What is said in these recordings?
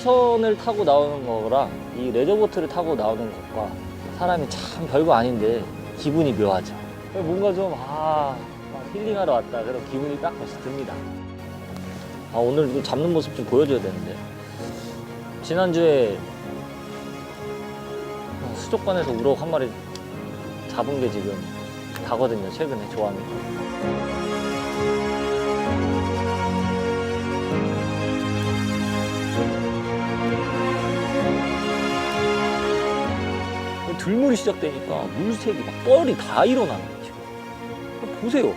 어선을 타고 나오는 거랑 이 레저보트를 타고 나오는 것과 사람이 참 별거 아닌데 기분이 묘하죠. 뭔가 좀, 아, 막 힐링하러 왔다. 그런 기분이 딱 다시 듭니다. 아, 오늘 이거 잡는 모습 좀 보여줘야 되는데. 지난주에 수족관에서 우럭 한 마리 잡은 게 지금 다거든요. 최근에 조함이. 들물이 시작되니까 물색이 막 뻘이 다 일어나는. 그거 보세요.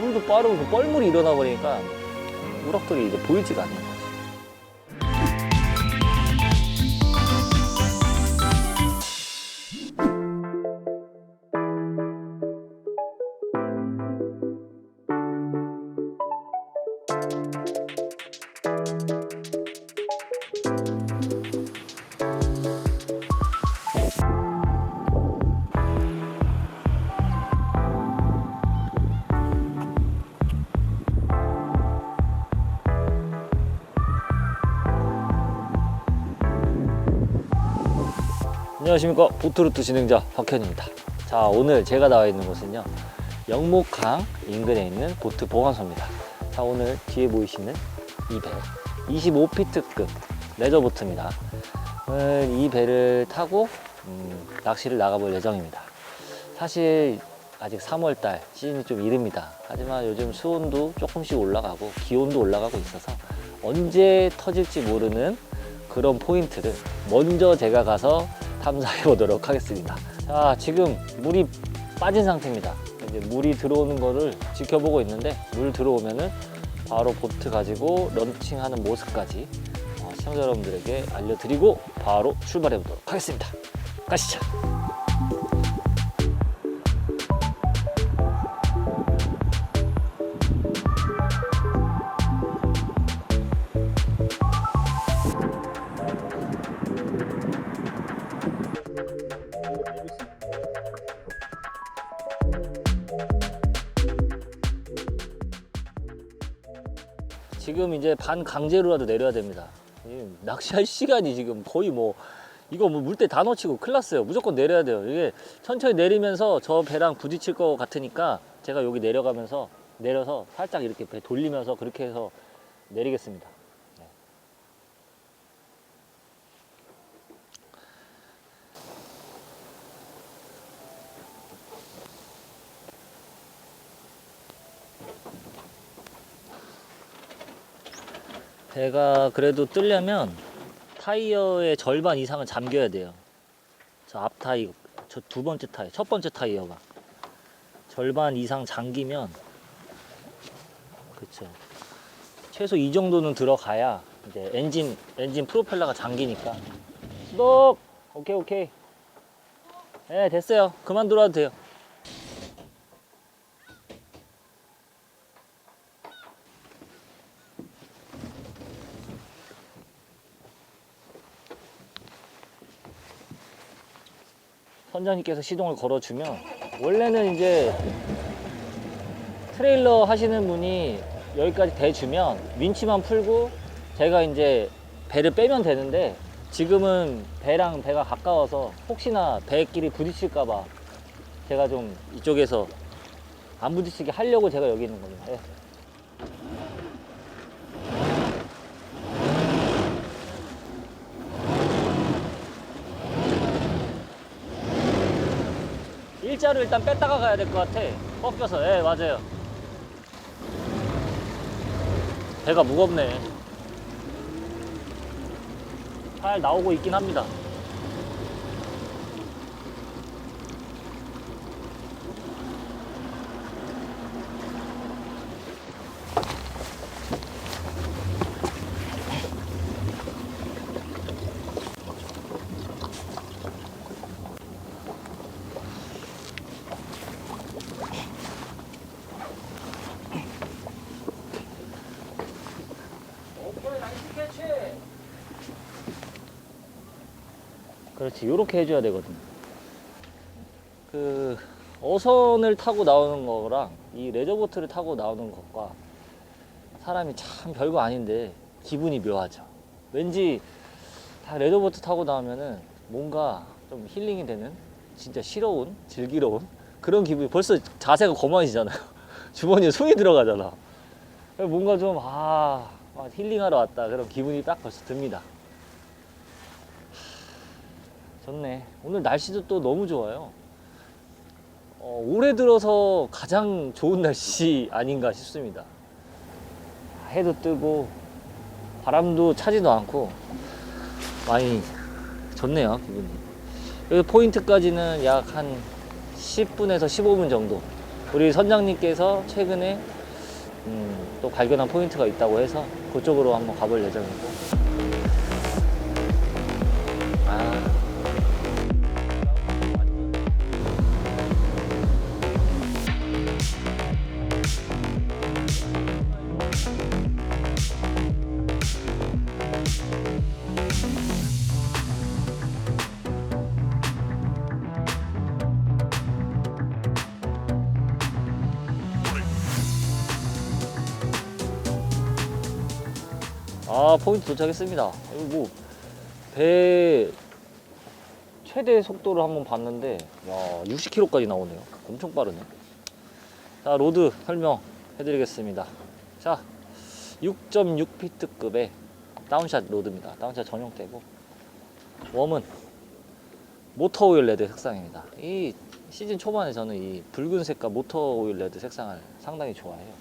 물도 빠르고 그 뻘물이 일어나 버리니까 우럭들이 이제 보이지가 거 안녕하십니까. 보트루트 진행자 박현입니다. 자 오늘 제가 나와 있는 곳은요. 영목강 인근에 있는 보트 보관소입니다. 자 오늘 뒤에 보이시는 이 배 25피트급 레저보트입니다. 이 배를 타고 음, 낚시를 나가볼 예정입니다. 사실 아직 3월달 시즌이 좀 이릅니다. 하지만 요즘 수온도 조금씩 올라가고 기온도 올라가고 있어서 언제 터질지 모르는 그런 포인트를 먼저 제가 가서 탐사해 보도록 하겠습니다. 자, 지금 물이 빠진 상태입니다. 이제 물이 들어오는 거를 지켜보고 있는데 물 들어오면은 바로 보트 가지고 런칭하는 모습까지 어, 시청자 여러분들에게 알려드리고 바로 출발해 보도록 하겠습니다. 가시죠. 지금 이제 반 강제로라도 내려야 됩니다. 이 낚시할 시간이 지금 거의 뭐 이거 뭐 물때 다 놓치고 큰일 났어요. 무조건 내려야 돼요. 이게 천천히 내리면서 저 배랑 부딪힐 것 같으니까 제가 여기 내려가면서 내려서 살짝 이렇게 배 돌리면서 그렇게 해서 내리겠습니다. 배가 그래도 뜨려면 타이어의 절반 이상은 잠겨야 돼요. 저 앞 타이어, 저 두 번째 타이어, 첫 번째 타이어가 절반 이상 잠기면 그쵸. 최소 이 정도는 들어가야 이제 엔진 엔진 프로펠러가 잠기니까. 스톱. 오케이 오케이. 네 됐어요. 그만 들어와도 돼요. 선장님께서 시동을 걸어주면 원래는 이제 트레일러 하시는 분이 여기까지 대주면 윈치만 풀고 제가 이제 배를 빼면 되는데 지금은 배랑 배가 가까워서 혹시나 배끼리 부딪힐까봐 제가 좀 이쪽에서 안 부딪히게 하려고 제가 여기 있는 겁니다. 예. 일자로 일단 뺐다가 가야 될 것 같아. 꺾여서. 예, 맞아요. 배가 무겁네. 잘 나오고 있긴 합니다. 그렇지. 요렇게 해줘야 되거든 그 어선을 타고 나오는 거랑 이 레저보트를 타고 나오는 것과 사람이 참 별거 아닌데 기분이 묘하죠. 왠지 다 레저보트 타고 나오면은 뭔가 좀 힐링이 되는 진짜 시러운 즐기러운 그런 기분이 벌써 자세가 거만해지잖아요. 주머니에 손이 들어가잖아. 뭔가 좀 아, 아, 힐링하러 왔다 그런 기분이 딱 벌써 듭니다 좋네. 오늘 날씨도 또 너무 좋아요. 어, 올해 들어서 가장 좋은 날씨 아닌가 싶습니다. 해도 뜨고 바람도 차지도 않고 많이 좋네요 기분이. 여기 포인트까지는 약 한 10분에서 15분 정도. 우리 선장님께서 최근에 음, 또 발견한 포인트가 있다고 해서 그쪽으로 한번 가볼 아 아 포인트 도착했습니다. 이거 뭐배 최대 속도를 한번 봤는데 야 60km까지 나오네요. 엄청 빠르네. 자 로드 설명 해드리겠습니다. 자 6.6피트급의 다운샷 로드입니다. 다운샷 전용대고 웜은 모터 오일 레드 색상입니다. 이 시즌 초반에 저는 이 붉은색과 모터 오일 레드 색상을 상당히 좋아해요.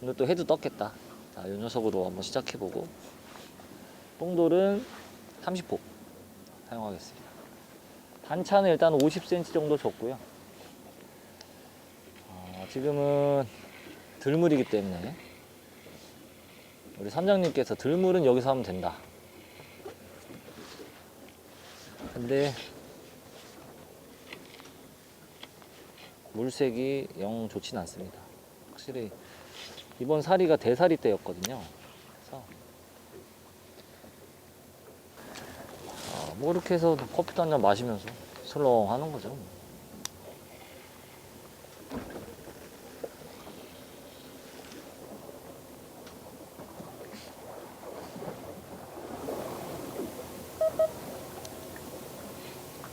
오늘 또 해도 떴겠다. 자, 이 녀석으로 한번 시작해보고 뽕돌은 30호 사용하겠습니다. 단차는 일단 50cm 정도 줬고요. 어, 지금은 들물이기 때문에 우리 선장님께서 들물은 여기서 하면 된다. 근데 물색이 영 좋진 않습니다. 확실히 이번 사리가 대사리 때였거든요. 그래서 아, 뭐 이렇게 해서 커피도 한 잔 마시면서 슬렁 하는 거죠.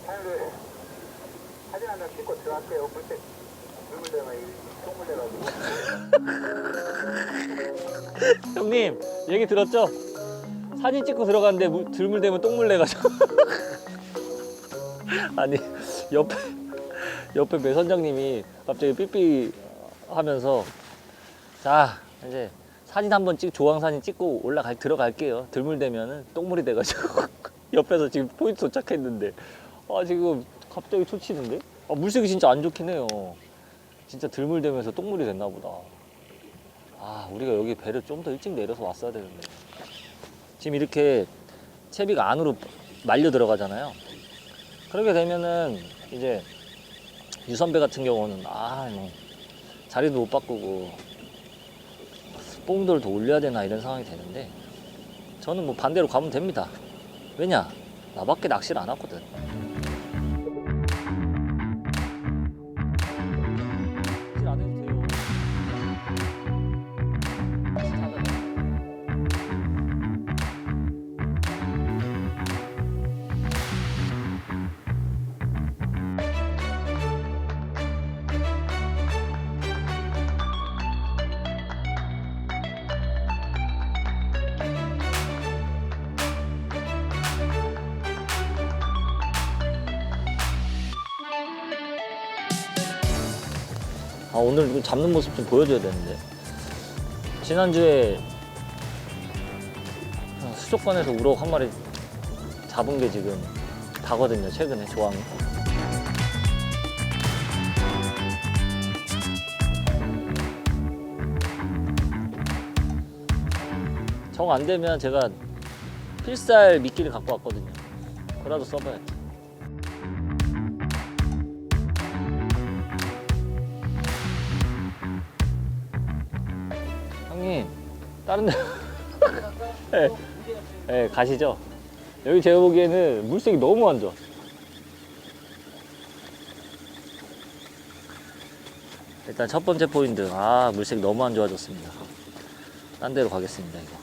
사장님 사진 한장 찍고 들어갈게요. 물때 똥물대가지고. 형님 얘기 들었죠? 사진 찍고 들어갔는데 물- 들물대면 똥물 내가지고 아니 옆에 옆에 배 선장님이 갑자기 삐삐 하면서 자 이제 사진 한번 찍 조항 사진 찍고 올라갈 들어갈게요 들물대면은 똥물이 돼가지고 옆에서 지금 포인트 도착했는데 아 지금 갑자기 초치는데 아, 물색이 진짜 안 좋긴 해요 진짜 들물대면서 똥물이 됐나 보다. 아 우리가 여기 배를 좀 더 일찍 내려서 왔어야 되는데. 지금 이렇게 채비가 안으로 말려 들어가잖아요. 그렇게 되면은 이제 유선배 같은 경우는 아 뭐 자리도 못 바꾸고 뽕돌을 더 올려야 되나 이런 상황이 되는데 저는 뭐 반대로 가면 됩니다. 왜냐? 나밖에 낚시를 안 하거든 아 오늘 잡는 모습 좀 보여줘야 되는데. 지난주에 수족관에서 우럭 한 마리 잡은 게 지금 다거든요 최근에 조항이. 정 안 되면 제가 필살 미끼를 갖고 왔거든요. 그라도 써봐야지 다른 데 네. 네, 가시죠. 여기 제가 보기에는 물색이 너무 안 좋아. 일단 첫 번째 포인트. 아 물색이 너무 안 좋아졌습니다. 딴 데로 가겠습니다 이거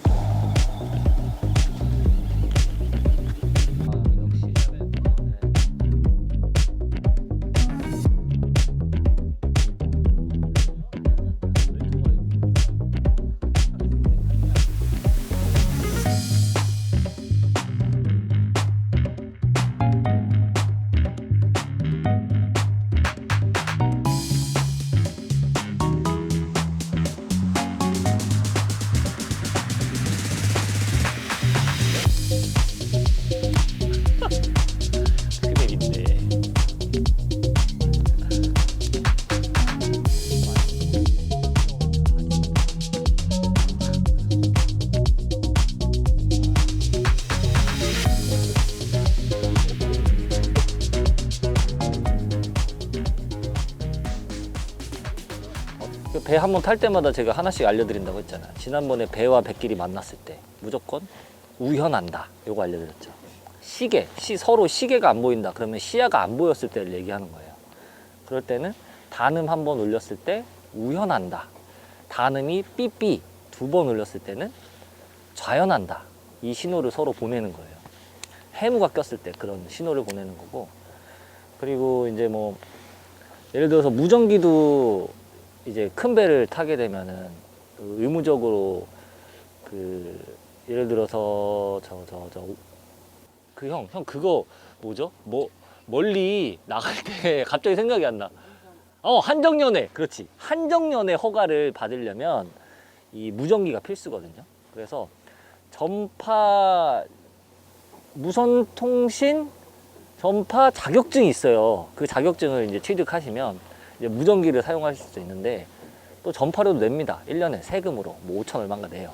한 번 탈 때마다 제가 하나씩 알려드린다고 했잖아요. 지난번에 배와 배끼리 만났을 때 무조건 우현한다. 요거 알려드렸죠. 시계, 시, 서로 시계가 안 보인다. 그러면 시야가 안 보였을 때를 얘기하는 거예요. 그럴 때는 단음 한 번 올렸을 때 우현한다. 단음이 삐삐 두 번 올렸을 때는 좌연한다. 이 신호를 서로 보내는 거예요. 해무가 꼈을 때 그런 신호를 보내는 거고. 그리고 이제 뭐 예를 들어서 무전기도 이제 큰 배를 타게 되면은 그 의무적으로 그 예를 들어서 저 저 저 그 형 형 그거 뭐죠? 뭐 멀리 나갈 때 갑자기 생각이 안 나. 어 한정연애 그렇지 한정연애 허가를 받으려면 이 무전기가 필수거든요. 그래서 전파 무선 통신 전파 자격증이 있어요. 그 자격증을 이제 취득하시면 이제 무전기를 사용하실 수 있는데 또 전파료도 냅니다. 1년에 세금으로 뭐 5천 얼마인가 내요.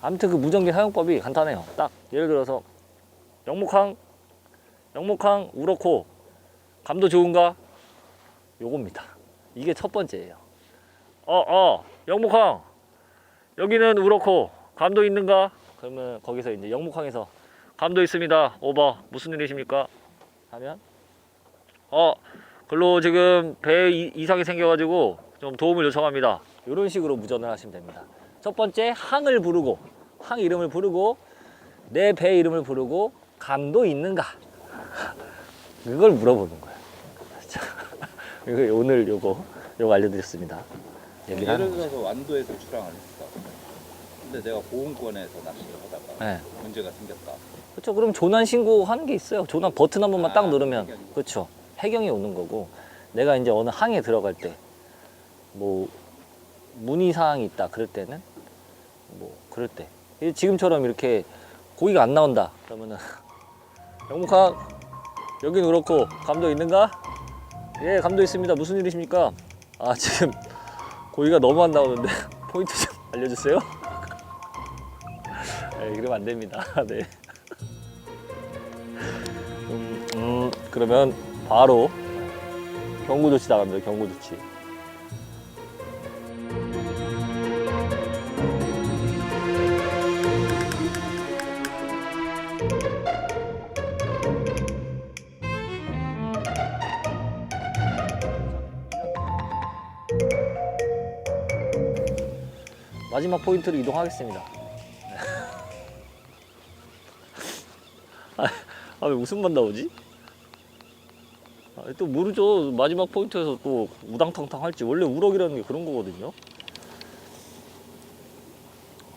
아무튼 그 무전기 사용법이 간단해요. 딱 예를 들어서 영목항 영목항 우럭호 감도 좋은가? 요겁니다. 이게 첫 번째예요. 어, 어, 영목항 여기는 우럭호 감도 있는가? 그러면 거기서 이제 영목항에서 감도 있습니다. 오버 무슨 일이십니까? 하면 어 글로 지금 배 이- 이상이 생겨가지고 좀 도움을 요청합니다. 이런 식으로 무전을 하시면 됩니다. 첫 번째 항을 부르고 항 이름을 부르고 내 배 이름을 부르고 감도 있는가? 그걸 물어보는 거예요. 이거 오늘 요거 요거 알려드렸습니다. 예를. 들어서 완도에서 출항을 했어. 근데 내가 보험권에서 낚시를 하다가 네. 문제가 생겼다. 그렇죠. 그럼 조난 신고하는 게 있어요. 조난 버튼 한 번만 딱 아, 누르면 해경이. 그렇죠. 해경이 오는 거고 내가 이제 어느 항에 들어갈 때 뭐 문의 사항이 있다 그럴 때는 뭐 그럴 때 이- 지금처럼 이렇게 고기가 안 나온다 그러면은 영목항 여긴 그렇고 감도 있는가? 예 감도 있습니다. 무슨 일이십니까? 아 지금 고기가 너무 안 나오는데 포인트 좀 알려주세요. 네, 이러면 안 됩니다. 네. 음, 음, 그러면 바로 경고 조치 나갑니다. 경고 조치. 마지막 포인트로 이동하겠습니다. 아 왜 웃음만 나오지? 아, 또 모르죠. 마지막 포인트에서 또 우당탕탕 할지 원래 우럭이라는 게 그런 거거든요.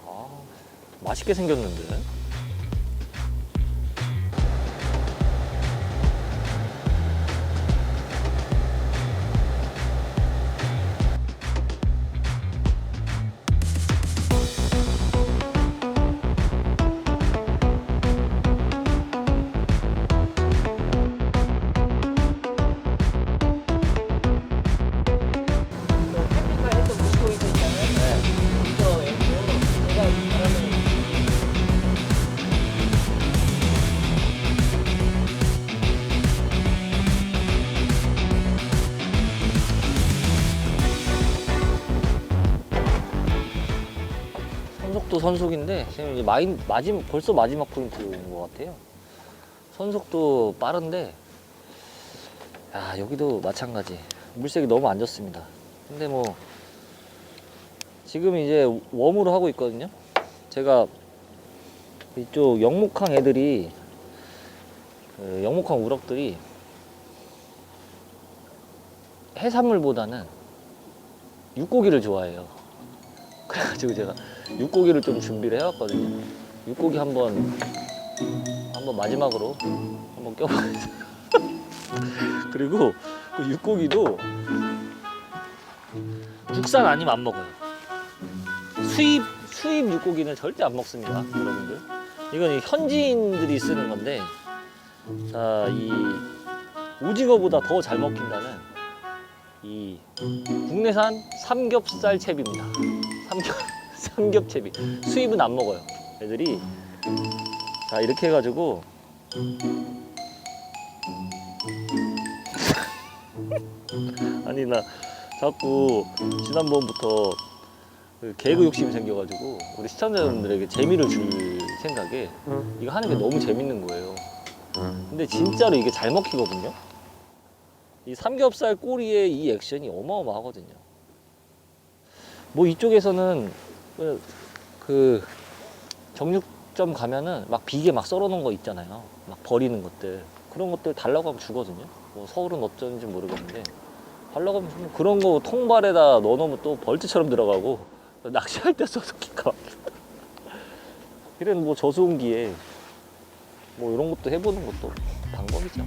아 맛있게 생겼는데. 선속도 선속인데 지금 이제 마인, 마지막 벌써 마지막 포인트인 것 같아요. 선속도 빠른데 야 여기도 마찬가지 물색이 너무 안 좋습니다. 근데 뭐 지금 이제 웜으로 하고 있거든요. 제가 이쪽 영목항 애들이 그 영목항 우럭들이 해산물보다는 육고기를 좋아해요. 그래가지고 제가 육고기를 좀 준비를 해왔거든요. 육고기 한번 한번 마지막으로 한번 껴보겠습니다. 그리고 그 육고기도 국산 아니면 안 먹어요. 수입 수입 육고기는 절대 안 먹습니다, 여러분들. 이건 이 현지인들이 쓰는 건데, 자, 이 오징어보다 더 잘 먹힌다는 이 국내산 삼겹살 채비입니다. 삼겹 삼겹채비 수입은 안 먹어요. 애들이 자 이렇게 해가지고 아니 나 자꾸 지난번부터 그 개그 욕심이 생겨가지고 우리 시청자분들에게 재미를 줄 생각에 이거 하는 게 너무 재밌는 거예요. 근데 진짜로 이게 잘 먹히거든요. 이 삼겹살 꼬리의 이 액션이 어마어마하거든요. 뭐 이쪽에서는 그, 그 정육점 가면은 막 비계 막 썰어놓은 거 있잖아요. 막 버리는 것들 그런 것들 달라고 하면 주거든요. 뭐 서울은 어쩐지 모르겠는데 달라고 하면 뭐 그런 거 통발에다 넣어놓으면 또 벌트처럼 들어가고 낚시할 때 써서 기가 막혀. 이런 뭐 저수온기에 뭐 이런 것도 해보는 것도 방법이죠.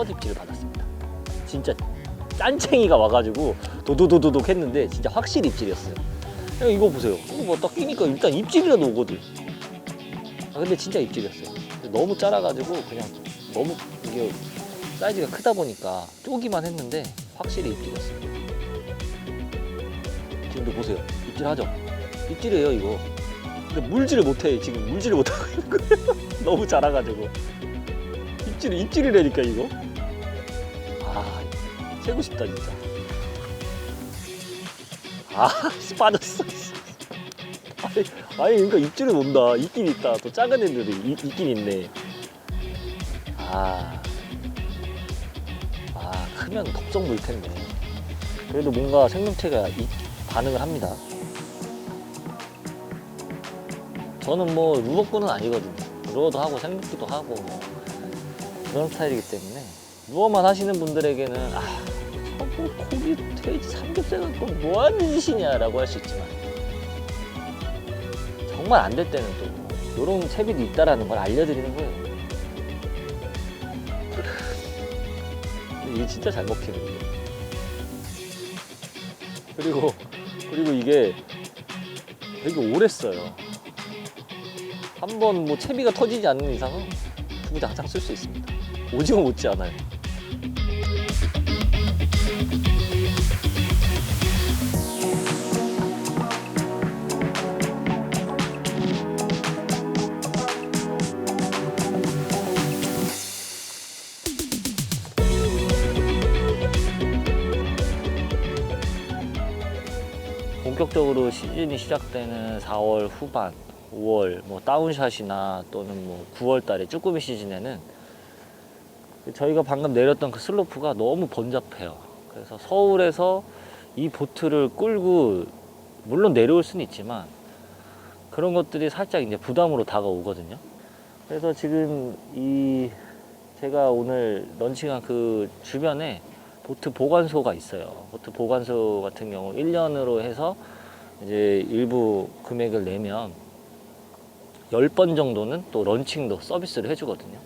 첫 입지를 받았습니다. 진짜 짠챙이가 와가지고 도도도도독 했는데 진짜 확실히 입질이었어요. 형 이거 보세요. 이거 뭐딱 끼니까 일단 입질이라도 오거든. 아 근데 진짜 입질이었어요. 너무 짜라가지고 그냥 너무 이게 사이즈가 크다 보니까 쪼기만 했는데 확실히 입질이었어요. 지금도 보세요. 입질하죠? 입질이에요 이거. 근데 물질을 못해 지금 물질을 못하고 있는 거예요. 너무 작아가지고 입질 입질이라니까 이거. 아 세고 싶다 진짜. 아 빠졌어. 아니, 아니 그러니까 입질은 온다. 있긴 있다. 또 작은 애들이 있, 있긴 있네. 아, 아 크면 걱정 물 텐데. 그래도 뭔가 생명체가 이- 반응을 합니다. 저는 뭐 루어꾼은 아니거든요. 루어도 하고 생육기도 하고 뭐 그런 스타일이기 때문에 루어만 하시는 분들에게는 아 저거 고기 돼지 삼겹살 갖고 뭐 하는 짓이냐라고 할 수 있지만 정말 안 될 때는 또 이런 채비도 있다라는 걸 알려드리는 거예요. 이게 진짜 잘 먹히는데. 그리고 그리고 이게 되게 오래 써요. 한번 뭐 채비가 터지지 않는 이상은 두부장창 쓸 수 있습니다. 오징어 못지 않아요. 본격적으로 시즌이 시작되는 4월 후반, 5월 뭐 다운샷이나 또는 뭐 9월 달에 쭈꾸미 시즌에는 저희가 방금 내렸던 그 슬로프가 너무 번잡해요. 그래서 서울에서 이 보트를 끌고 물론 내려올 수는 있지만 그런 것들이 살짝 이제 부담으로 다가오거든요. 그래서 지금 이 제가 오늘 런칭한 그 주변에 보트 보관소가 있어요. 보트 보관소 같은 경우 1년으로 해서 이제 일부 금액을 내면 10번 정도는 또 런칭도 서비스를 해주거든요.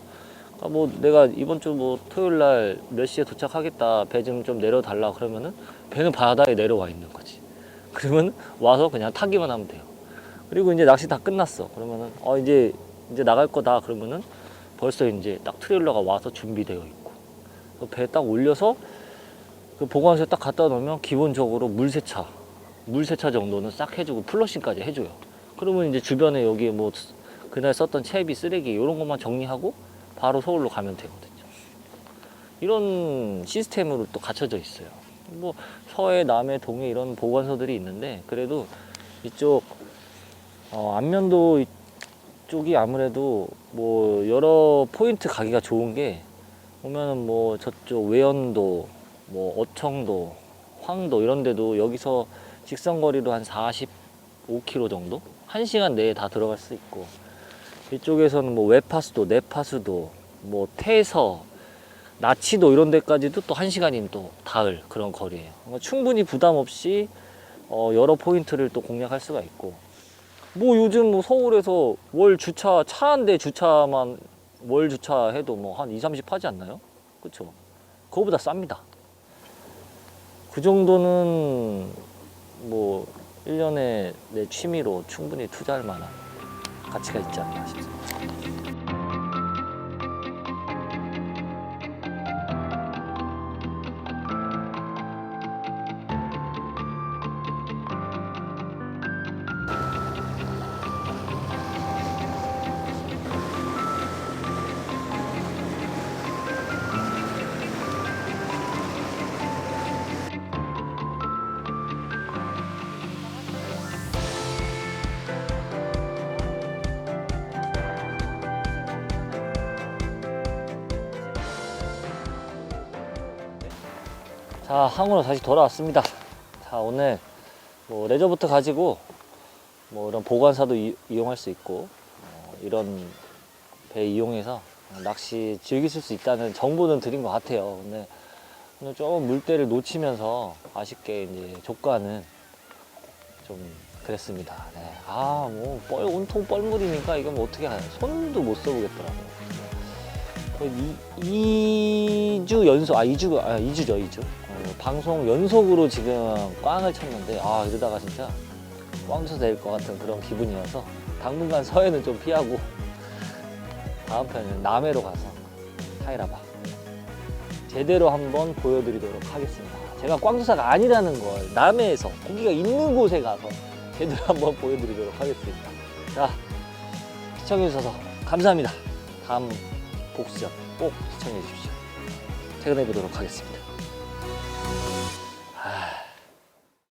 그러니까 뭐 내가 이번 주 뭐 토요일 날 몇 시에 도착하겠다. 배 좀 좀 내려달라 그러면은 배는 바다에 내려와 있는 거지. 그러면 와서 그냥 타기만 하면 돼요. 그리고 이제 낚시 다 끝났어. 그러면은 어 이제 이제 나갈 거다. 그러면은 벌써 이제 딱 트레일러가 와서 준비되어 있고 배 딱 올려서 그 보관소에 딱 갖다 놓으면 기본적으로 물 세차, 물 세차 정도는 싹 해주고 플러싱까지 해줘요. 그러면 이제 주변에 여기 뭐 그날 썼던 채비, 쓰레기 이런 것만 정리하고 바로 서울로 가면 되거든요. 이런 시스템으로 또 갖춰져 있어요. 뭐 서해, 남해, 동해 이런 보관소들이 있는데 그래도 이쪽 어, 안면도 이쪽이 아무래도 뭐 여러 포인트 가기가 좋은 게 보면은 뭐 저쪽 외연도 뭐 어청도, 황도 이런 데도 여기서 직선 거리로 한 45km 정도? 1시간 내에 다 들어갈 수 있고 이쪽에서는 뭐 외파수도, 내파수도, 뭐 태서, 나치도 이런 데까지도 또 1시간이면 또 닿을 그런 거리예요. 그러니까 충분히 부담 없이 어, 여러 포인트를 또 공략할 수가 있고 뭐 요즘 뭐 서울에서 월 주차 차 한 대 주차만 월 주차해도 뭐 한 2, 30 하지 않나요? 그렇죠? 그거보다 쌉니다. 그 정도는 뭐 1년에 내 취미로 충분히 투자할 만한 가치가 있지 않나 싶습니다. 자, 항으로 다시 돌아왔습니다. 자, 오늘 뭐 레저부터 가지고 뭐 이런 보관사도 이, 용할수 있고 어, 이런 배 이용해서 낚시 즐기실 수 있다는 정보는 드린 것 같아요. 근데 오늘 조금 물때를 놓치면서 아쉽게 이제 조과는 좀 그랬습니다. 네. 아, 뭐 뻘, 온통 뻘물이니까 이건 뭐 어떻게 하냐. 손도 못 써보겠더라고요. 거의 이, 2주 연속, 아, 2주, 아, 2주죠, 2주. 어, 방송 연속으로 지금 꽝을 쳤는데, 아, 이러다가 진짜 꽝 쳐서 될것 같은 그런 기분이어서 당분간 서해는 좀 피하고, 다음 편에는 남해로 가서 타이라바 제대로 한번 보여드리도록 하겠습니다. 제가 꽝조사가 아니라는 걸 남해에서 고기가 있는 곳에 가서 제대로 한번 보여드리도록 하겠습니다. 자, 시청해주셔서 감사합니다. 다음 복수전 꼭 시청해 주십시오. 퇴근해 보도록 하겠습니다.